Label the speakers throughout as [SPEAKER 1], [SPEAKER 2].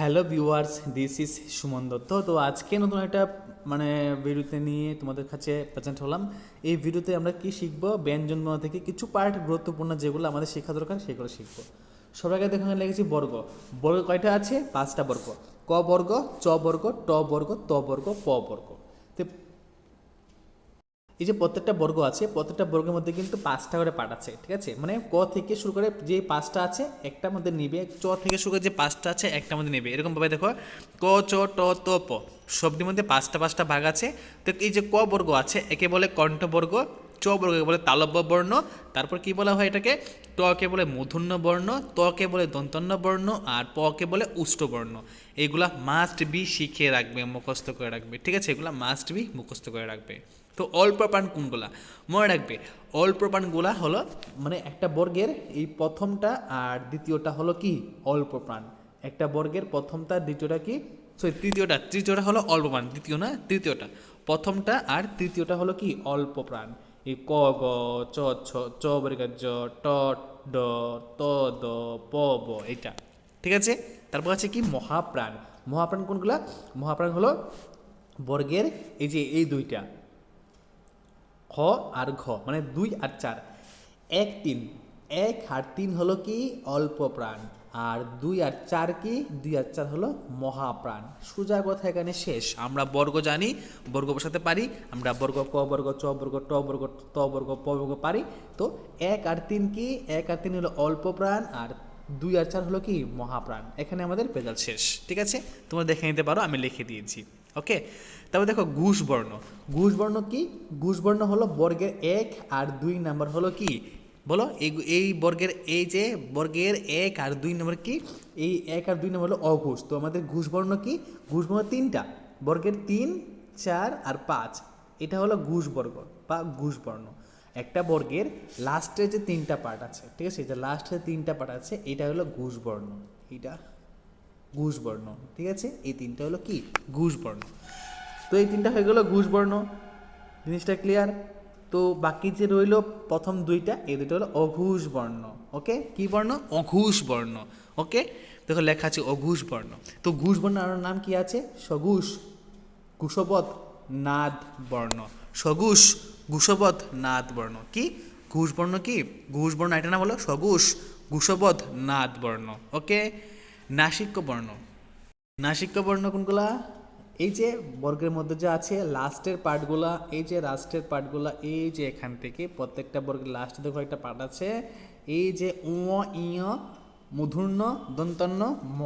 [SPEAKER 1] Hello viewers, this is Suman Dutta. তো আজকে নতুন একটা মানে ভিডিওতে নিয়ে তোমাদের কাছে প্রেজেন্ট হলাম। এই ভিডিওতে আমরা কি শিখব ব্যঞ্জন বর্ণ থেকে কিছু পার্ট গুরুত্বপূর্ণ যেগুলো আমাদের শেখা দরকার, সেগুলো শিখব। সবার আগে দেখো লিখেছি বর্গ। বর্গ কয়টা আছে? পাঁচটা বর্গ। ক বর্গ, চ বর্গ, ট বর্গ, ত বর্গ, প বর্গ। তো এই যে প্রত্যেকটা বর্গ আছে, প্রত্যেকটা বর্গের মধ্যে কিন্তু পাঁচটা করে পার্ট আছে, ঠিক আছে? মানে ক থেকে শুরু করে যে পাঁচটা আছে একটার মধ্যে নিবে, চ থেকে শুরু করে যে পাঁচটা আছে একটার মধ্যে নেবে। এরকম ভাবে দেখো, ক, চ, ট, ত, প সবটির মধ্যে পাঁচটা পাঁচটা ভাগ আছে। তো এই যে ক বর্গ আছে, একে বলে কণ্ঠবর্গ চ বর্গকে বলে তালব্য বর্ণ, তারপর কি বলা হয় এটাকে? টকে বলে মূর্ধন্য বর্ণ তকে বলে দন্তন্য বর্ণ, আর পকে বলে উষ্ঠ বর্ণ। এইগুলা মাস্ট বি শিখে রাখবে, মুখস্থ করে রাখবে, ঠিক আছে? এগুলা মাস্ট বি মুখস্থ করে রাখবে। তো অল্প প্রাণ কোনগুলা মনে রাখবে অল্প প্রাণগুলা হলো মানে একটা বর্গের এই প্রথমটা আর দ্বিতীয়টা হলো কি? অল্প প্রাণ একটা বর্গের প্রথমটা, দ্বিতীয়টা কি? সরি তৃতীয়টা। তৃতীয়টা হলো অল্প প্রাণ দ্বিতীয় না? তৃতীয়টা। প্রথমটা আর তৃতীয়টা হলো কি? অল্প প্রাণ এই ক, গ, চ, ছ, চ জ ট, ড, ত, দ, প, ব এটা ঠিক আছে? তারপর আছে কি? মহাপ্রাণ। মহাপ্রাণ কোনগুলা? মহাপ্রাণ হলো বর্গের এই যে এই দুইটা। খ আর ঘ মানে দুই আর চার। এক তিন। এক আর তিন হলো কি? অল্প প্রাণ। আর দুই আর চার কি? দুই আর চার হলো মহাপ্রাণ। সোজা কথা এখানে শেষ। আমরা বর্গ জানি, বর্গ বসাতে পারি। আমরা বর্গ ক, বর্গ চ, বর্গ ট, বর্গ ত, বর্গ প, বর্গ পারি। তো এক আর তিন কি? এক আর তিন হলো অল্প প্রাণ। আর দুই আর চার হলো কি? মহাপ্রাণ। এখানে আমাদের পেজাল শেষ। ঠিক আছে? তোমরা দেখে নিতে পারো, আমি লিখে দিয়েছি। ওকে তারপর দেখো ঘুষ বর্ণ ঘুষ বর্ণ কি? ঘুষ বর্ণ হলো বর্গের এক আর দুই নাম্বার হলো কি? বলো, এই এই বর্গের এই যে বর্গের এক আর দুই নম্বর কি? এই এক আর দুই নম্বর হলো অঘুষ। তো আমাদের ঘুষ বর্ণ কি? ঘুষ বর্ণ তিনটা। বর্গের তিন, চার আর পাঁচ। এটা হলো ঘুষ বর্গ বা ঘুষ বর্ণ একটা বর্গের লাস্টে যে তিনটা পার্ট আছে, ঠিক আছে? যে লাস্টে তিনটা পার্ট আছে, এটা হলো ঘুষ বর্ণ এটা ঘুষ বর্ণ ঠিক আছে? এই তিনটা হলো কি? ঘুষ বর্ণ তো এই তিনটা হয়ে গেল ঘুষ বর্ণ জিনিসটা ক্লিয়ার তো বাকি যে রইল প্রথম দুইটা, এই দুটো হলো অঘুষ বর্ণ ওকে কি বর্ণ? অঘুষ বর্ণ ওকে দেখো লেখা আছে অঘুষ বর্ণ তো ঘুষ বর্ণ আর নাম কি আছে? সঘুষ কুশবত নাদ বর্ণ সঘুষ ঘুষবত নাদ বর্ণ কি? ঘুষ বর্ণ কি? ঘুষ বর্ণ এটা নাম হলো সঘুষ ঘুষবত নাদ বর্ণ ওকে নাসিক্য বর্ণ নাসিক্য বর্ণ কোনগুলা? এই যে বর্গের মধ্যে যে আছে লাস্টের পার্টগুলা এই যে লাস্টের পার্টগুলা এই যে এখান থেকে প্রত্যেকটা বর্গের লাস্টে দেখো একটা পার্ট আছে, এই যে উ ইয় মূর্ধন্য দন্তন্য, ম।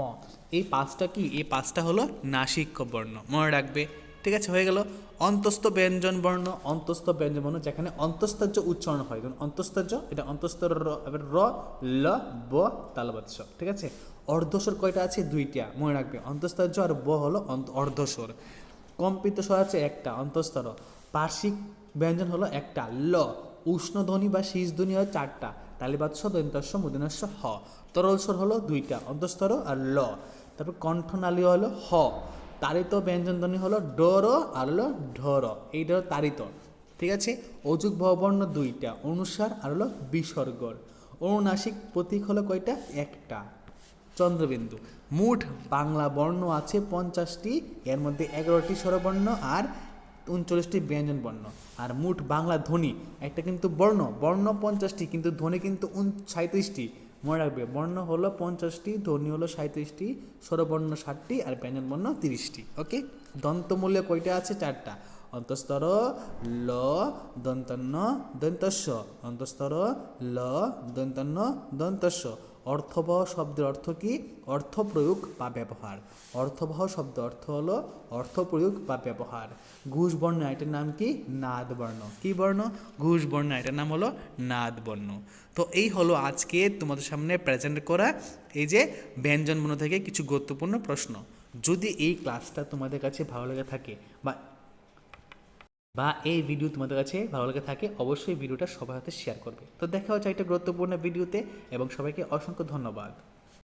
[SPEAKER 1] এই পাঁচটা কি? এই পাঁচটা হলো নাসিক্য বর্ণ মনে রাখবে। ঠিক আছে, হয়ে গেল। অন্তস্থ ব্যঞ্জন বর্ণ। অন্তস্থ ব্যঞ্জন বর্ণ যেখানে অন্তস্তার্য উচ্চারণ হয়। যেমন অন্তস্তার্য এটা অন্তস্তর র র, ল, ব, তালবাৎস। ঠিক আছে? অর্ধস্বর কয়টা আছে? দুইটা। মনে রাখবে অন্তস্তার্য আর ব হলো অর্ধস্বর কম্পিত স্বর আছে একটা, অন্তস্তর। পার্শ্বিক ব্যঞ্জন হলো একটা, ল। উষ্ণ ধ্বনি বা শীষ ধ্বনি হয় চারটা। তালিবাৎস দন্তস্ব, মুদিনস্ব, হ। তরল স্বর হলো দুইটা, অন্তস্তর আর ল। তারপর কণ্ঠনালী হলো হ। তারিত ব্যঞ্জন ধ্বনি হলো ডর আর হলো ঢর এইটা হলো তারিত। ঠিক আছে? অযুগ ভবর্ণ দুইটা, অনুসার আর হলো বিসর্গর। অনুনাসিক প্রতীক হলো কয়টা? একটা। চন্দ্রবিন্দু। মুঠ বাংলা বর্ণ আছে পঞ্চাশটি, এর মধ্যে এগারোটি স্বরবর্ণ আর উনচল্লিশটি ব্যঞ্জন বর্ণ। আর মুঠ বাংলা ধ্বনি, একটা কিন্তু বর্ণ বর্ণ পঞ্চাশটি, কিন্তু ধ্বনি কিন্তু উন সাঁত্রিশটি মনে রাখবে, বর্ণ হলো পঞ্চাশটি, ধ্বনি হলো সাঁত্রিশটি স্বরবর্ণ ষাটটি আর ব্যঞ্জন বর্ণ তিরিশটি, ওকে? দন্তমূল্য কয়টা আছে? চারটা। অন্তস্তর, ল, দন্তন্য দন্তস্য অন্তস্তর, ল, দন্তন্য দন্তস্য অর্থবহ শব্দের অর্থ কি? অর্থ প্রয়োগ বা ব্যবহার। অর্থবহ শব্দ অর্থ হলো অর্থ প্রয়োগ বা ব্যবহার। ঘুষ বর্ণ এটার নাম কি? নাদ বর্ণ। কি বর্ণ? ঘুষ বর্ণ এটার নাম হলো নাদ বর্ণ। তো এই হলো আজকে তোমাদের সামনে প্রেজেন্ট করা এই যে ব্যঞ্জন বর্ণ থেকে কিছু গুরুত্বপূর্ণ প্রশ্ন। যদি এই ক্লাসটা তোমাদের কাছে ভালো লেগে থাকে বা বা এই ভিডিও তোমাদের কাছে ভালো লেগে থাকে, অবশ্যই ভিডিওটা সবার হাতে শেয়ার করবে। তো দেখা হচ্ছে একটা গুরুত্বপূর্ণ ভিডিওতে এবং সবাইকে অসংখ্য ধন্যবাদ।